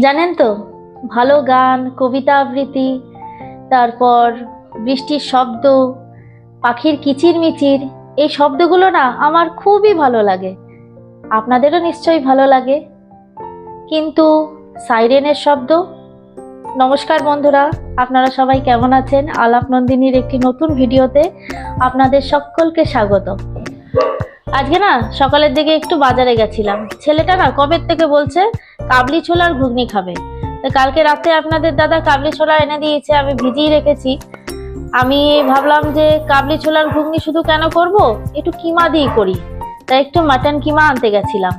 জানেন তো, ভালো গান, কবিতা আবৃত্তি, তারপর বৃষ্টির শব্দ, পাখির কিচিরমিচির, এই শব্দগুলো না আমার খুবই ভালো লাগে। আপনাদেরও নিশ্চয়ই ভালো লাগে। কিন্তু সাইরেনের শব্দ? নমস্কার বন্ধুরা, আপনারা সবাই কেমন আছেন? আলাপ নন্দিনীর একটি নতুন ভিডিওতে আপনাদের সকলকে স্বাগত আজকে না সকালের দিকে একটু বাজারে গেছিলাম। ছেলেটা না কবের থেকে বলছে, কাবলি ছোলার ঘুগনি খাবে। তো কালকে রাতে আপনাদের দাদা কাবলি ছোলা এনে দিয়েছে, আমি ভিজিয়ে রেখেছি। আমি ভাবলাম যে কাবলি ছোলার ঘুগনি শুধু কেন করব? একটু কিমা দিয়ে করি। তাই একটু মাটন কিমা আনতে গেছিলাম।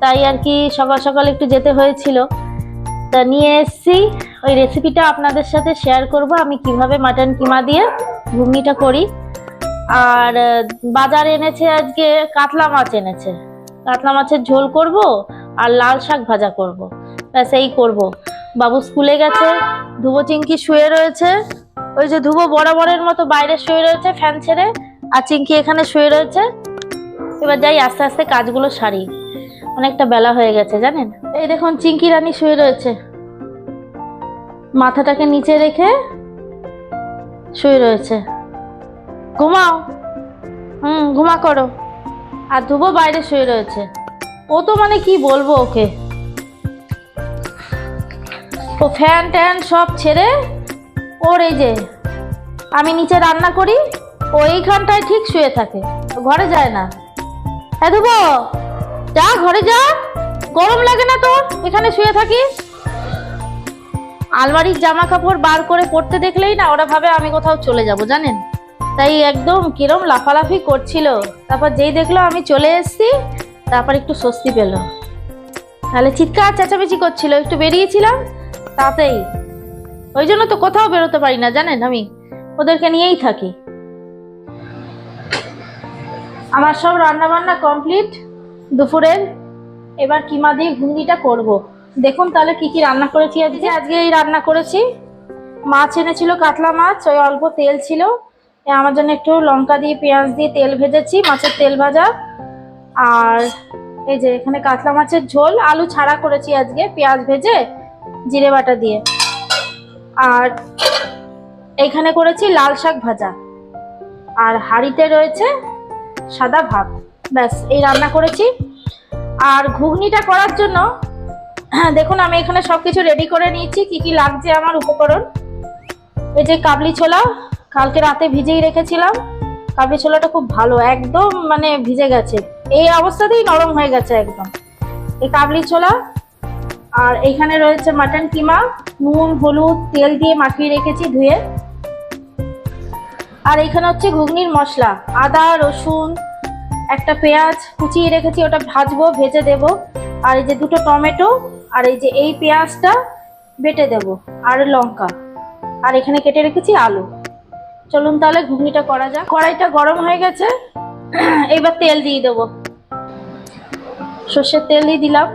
তাই আর কি সকাল সকাল একটু যেতে হয়েছিল। তা নিয়ে এসেছি। ওই রেসিপিটা আপনাদের সাথে শেয়ার করব, আমি কীভাবে মাটন কিমা দিয়ে ঘুগনিটা করি। আর বাজারে এনেছে আজকে কাতলা মাছ এনেছে। কাতলা মাছের ঝোল করব আর লাল শাক ভাজা করব। ব্যাস, এই করব। বাবু স্কুলে গেছে, ধুবো চিঙ্কি শুয়ে রয়েছে। ওই যে ধুবো বরাবরের মতো বাইরে শুয়ে রয়েছে ফ্যান ছেড়ে, আর চিঙ্কি এখানে শুয়ে রয়েছে। এবার যাই, আস্তে আস্তে কাজগুলো সারি। অনেকটা বেলা হয়ে গেছে, জানেন? এই দেখুন চিঙ্কি রানী শুয়ে রয়েছে। মাথাটাকে নিচে রেখে শুয়ে রয়েছে। ঘুমাও। হুম, ঘুমা করো। আর ধুবো বাইরে শুয়ে রয়েছে। ও তো মানে কি বলব ওকে? ও ফ্যান ট্যান সব ছেড়ে, ওর এই যে, আমি নিচে রান্না করি, ও এইখানটায় ঠিক শুয়ে থাকে। ঘরে যায় না। হ্যাঁ ধুবো যা ঘরে যা। গরম লাগে না তোর? এখানে শুয়ে থাকিস আলমারির জামা কাপড় বার করে পড়তে দেখলেই না, ওরা ভাবে আমি কোথাও চলে যাব, জানেন? তাই একদম কিরম লাফালাফি করছিল। তারপর যেই দেখল আমি চলে এসেছি, তারপর একটু স্বস্তি পেল। তাহলে চিৎকার চেঁচামেচি করছিল, একটু বেরিয়েছিলাম, তাতেই। ওই জন্য তো কোথাও বেরোতে পারি না, জানেন আমি? ওদেরকে নিয়েই থাকি। আমার সব রান্না বান্না কমপ্লিট, দুপুরের। এবার কিমা দিয়ে ঘুগনিটা করব। দেখুন তাহলে কি কি রান্না করেছি আজকে। আজকে এই রান্না করেছি। মাছ এনেছিল, কাতলা মাছ, ওই অল্প তেল ছিল। আমার জন্য একটু লঙ্কা দিয়ে, পেঁয়াজ দিয়ে তেল ভেজেছি, মাছের তেল ভাজা। আর এই যে এখানে কাতলা মাছের ঝোল, আলু ছাড়া করেছি আজকে, পেঁয়াজ ভেজে, জিরে বাটা দিয়ে। আর এইখানে করেছি লাল শাক ভাজা। আর হাঁড়িতে রয়েছে সাদা ভাত। ব্যাস, এই রান্না করেছি। আর ঘুগনিটা করার জন্য হ্যাঁ দেখুন, আমি এখানে সবকিছু রেডি করে নিয়েছি। কি কি লাগছে আমার উপকরণ? এই যে কাবলি ছোলা কালকে রাতে ভিজেই রেখেছিলাম। কাবলি ছোলাটা খুব ভালো, একদম মানে ভিজে গেছে। এই অবস্থাতেই নরম হয়ে গেছে একদম। এই কাবলি ছোলা, আর এইখানে রয়েছে মাটন কিমা, নুন, হলুদ, তেল দিয়ে মাখিয়ে রেখেছি ধুয়ে। আর এইখানে হচ্ছে ঘুগনির মশলা, আদা, রসুন, একটা পেঁয়াজ কুচিয়ে রেখেছি, ওটা ভাজবো, ভেজে দেব। আর এই যে দুটো টমেটো, আর এই যে এই পেঁয়াজটা বেটে দেব, আর লঙ্কা। আর এখানে কেটে রেখেছি আলু। চলুন তাহলে ঘুগনিটা করা যাক। কড়াইটা গরম হয়ে গেছে। এইবার তেল দিয়ে দেবো। সর্ষের তেল দিয়ে দিলাম।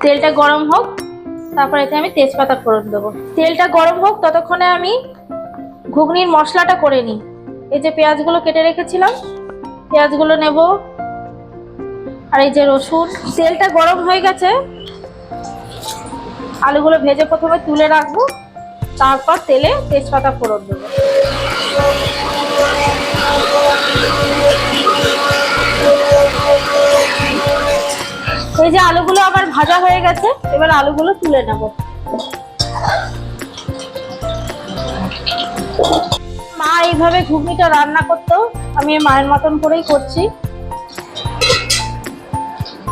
তেলটা গরম হোক, তারপর এতে আমি তেজপাতা ফোড়ন দেবো। তেলটা গরম হোক, ততক্ষণে আমি ঘুগনির মশলাটা করে নিই। এই যে পেঁয়াজগুলো কেটে রেখেছিলাম, পেঁয়াজগুলো নেব। আর এই যে রসুন, তেলটা গরম হয়ে গেছে। আলুগুলো ভেজে প্রথমে তুলে রাখব। তারপর তেলে তেজপাতা ফোড়ন দেবো। এই যে আলুগুলো আবার ভাজা হয়ে গেছে, এবার আলুগুলো তুলে নেব। মা এইভাবে ঘুগনিটা রান্না করতো, আমি মায়ের মতন করেই করছি।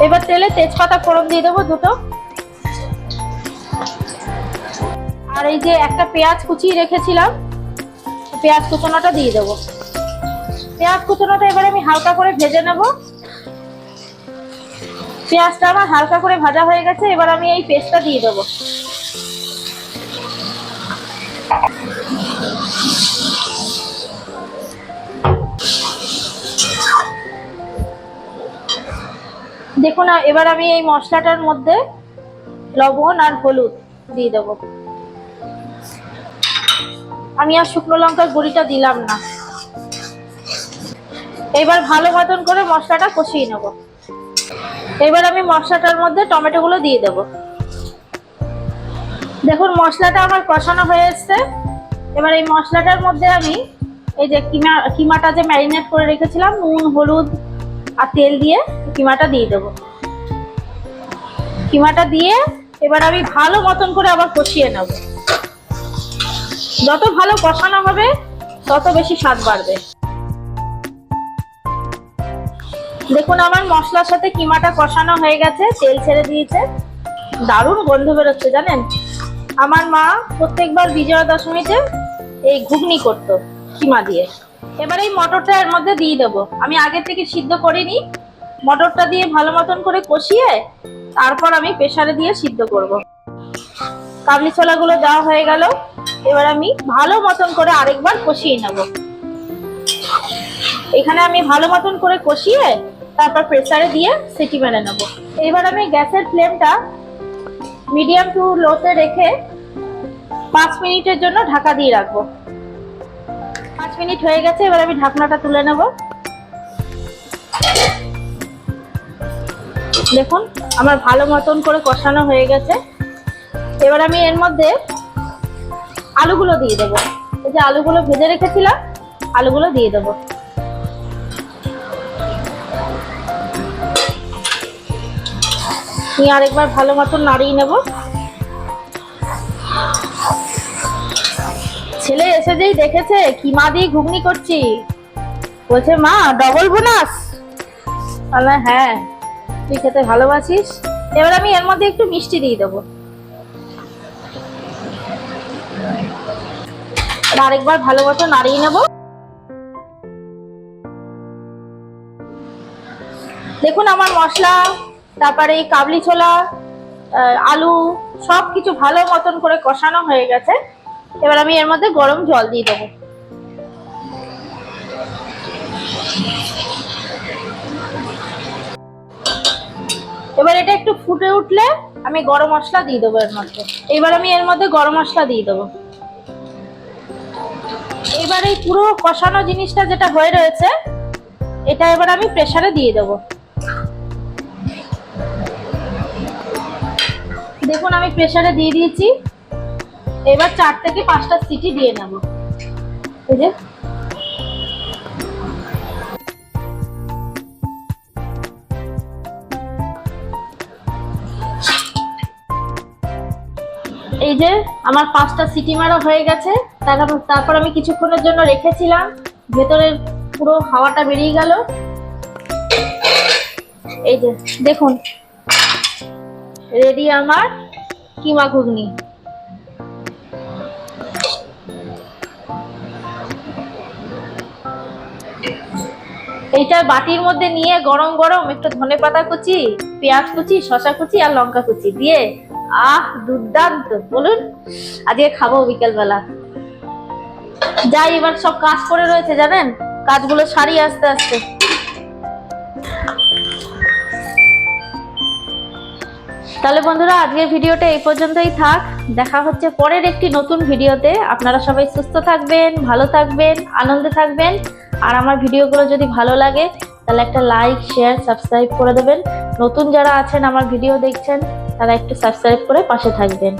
এবার তেলে তেজপাতা ফোড়ন দিয়ে দেবো দুটো। আর এই যে একটা পেঁয়াজ কুচিয়ে রেখেছিলাম, পেঁয়াজ কুচোনোটা দিয়ে দেবো। পেঁয়াজ কুচোনোটা এবারে আমি হালকা করে ভেজে নেব। পেঁয়াজটা আমার হালকা করে ভাজা হয়ে গেছে, এবার আমি এই পেস্টটা দিয়ে দেবো। দেখুন এবার আমি এই মশলাটার মধ্যে লবণ আর হলুদ দিয়ে দেবো। আমি আর শুকনো লঙ্কার গুঁড়িটা দিলাম না। এবার ভালো মতন করে মশলাটা কষিয়ে নেব। এবার আমি মশলাটার মধ্যে টমেটোগুলো দিয়ে দেবো। দেখুন, মশলাটা আমার কষানো হয়ে এসছে। এবার এই মশলাটার মধ্যে আমি এই যে কিমা, কিমাটা যে ম্যারিনেট করে রেখেছিলাম, নুন, হলুদ আর তেল দিয়ে কিমাটা দিয়ে দেবো। কিমাটা দিয়ে এবার আমি ভালো মতন করে আবার কষিয়ে নেব। যত ভালো কষানো হবে, তত বেশি স্বাদ বাড়বে। দেখুন, আমার মশলার সাথে কিমাটা কষানো হয়ে গেছে, তেল ছেড়ে দিয়েছে। দারুণ গন্ধ বেরোচ্ছে, জানেন? আমার মা প্রত্যেকবার বিজয়া দশমীতে এই ঘুগনি করতো কিমা দিয়ে। এবার এই মটরটা এর মধ্যে দিয়ে দেবো। আমি আগে থেকে সিদ্ধ করিনি। মটরটা দিয়ে ভালো মতন করে কষিয়ে তারপর আমি প্রেসারে দিয়ে সিদ্ধ করব। কাবলি ছোলাগুলো দেওয়া হয়ে গেল। এবার আমি ভালো মতন করে আরেকবার কষিয়ে নেব। এখানে আমি ভালো মতন করে কষিয়ে তারপর প্রেসারে দিয়ে সিটি মেরে নেব। এবার আমি গ্যাসের ফ্লেমটা মিডিয়াম টু লোতে রেখে পাঁচ মিনিটের জন্য ঢাকা দিয়ে রাখব। পাঁচ মিনিট হয়ে গেছে, এবার আমি ঢাকনাটা তুলে নেব। দেখুন, আমার ভালো মতন করে কষানো হয়ে গেছে। এবার আমি এর মধ্যে আলুগুলো দিয়ে দেবো। এই যে আলুগুলো ভেজে রেখেছিলাম, আলুগুলো দিয়ে দেবো। নিয়ে আরেকবার ভালো মতন নাড়িয়ে নেব। ছেলে এসে যেই দেখেছে, কি মা দিয়ে ঘুগনি করছি? বলছে, মা ডবল বোনাস? হ্যাঁ তুই খেতে ভালোবাসিস। এবার আমি এর মধ্যে একটু মিষ্টি দিয়ে দেবো। আরেকবার ভালো মতো নাড়িয়ে নেব। দেখুন আমার মশলা, তারপরে এই কাবলি ছোলা আলু সব কিছু ভালো মতন করে কষানো হয়ে গেছে। এবার আমি এর মধ্যে গরম জল দিয়ে দেবো। এবার এটা একটু ফুটে উঠলে আমি গরম মশলা দিয়ে দেবো এর মধ্যে। এবার আমি এর মধ্যে গরম মশলা দিয়ে দেবো। এবার এই পুরো কষানো জিনিসটা যেটা হয়ে রয়েছে, এটা এবার আমি প্রেসারে দিয়ে দেব। দেখুন, আমি প্রেসারে দিয়ে দিয়েছি। এবার চার থেকে পাঁচটা সিটি দিয়ে নেব। এই যে এই যে, আমার পাঁচটা সিটি মারা হয়ে গেছে। তারপর আমি কিছুক্ষণের জন্য রেখেছিলাম। ভেতরের পুরো হাওয়াটা বেরিয়ে গেল। এই যে, দেখুন। রেডি আমার কিমা ঘুগনি। এইটা বাটির মধ্যে নিয়ে গরম গরম একটু ধনে পাতা কুচি, পেঁয়াজ কুচি শশা কুচি আর লঙ্কা কুচি। দিয়ে আহ, দুর্দান্ত। বলুন, আজকে খাব বিকেল বেলা যাই, এবার সব কাজ করে রয়েছে, জানেন? কাজগুলো সারিয়ে আস্তে আস্তে। তাহলে বন্ধুরা, আজকের ভিডিওটা এই পর্যন্তই থাক। দেখা হচ্ছে পরের একটি নতুন ভিডিওতে। আপনারা সবাই সুস্থ থাকবেন, ভালো থাকবেন, আনন্দে থাকবেন। আর আমার ভিডিওগুলো যদি ভালো লাগে, তাহলে একটা লাইক, শেয়ার, সাবস্ক্রাইব করে দেবেন। নতুন যারা আছেন, আমার ভিডিও দেখছেন তারা একটু সাবস্ক্রাইব করে পাশে থাকবেন।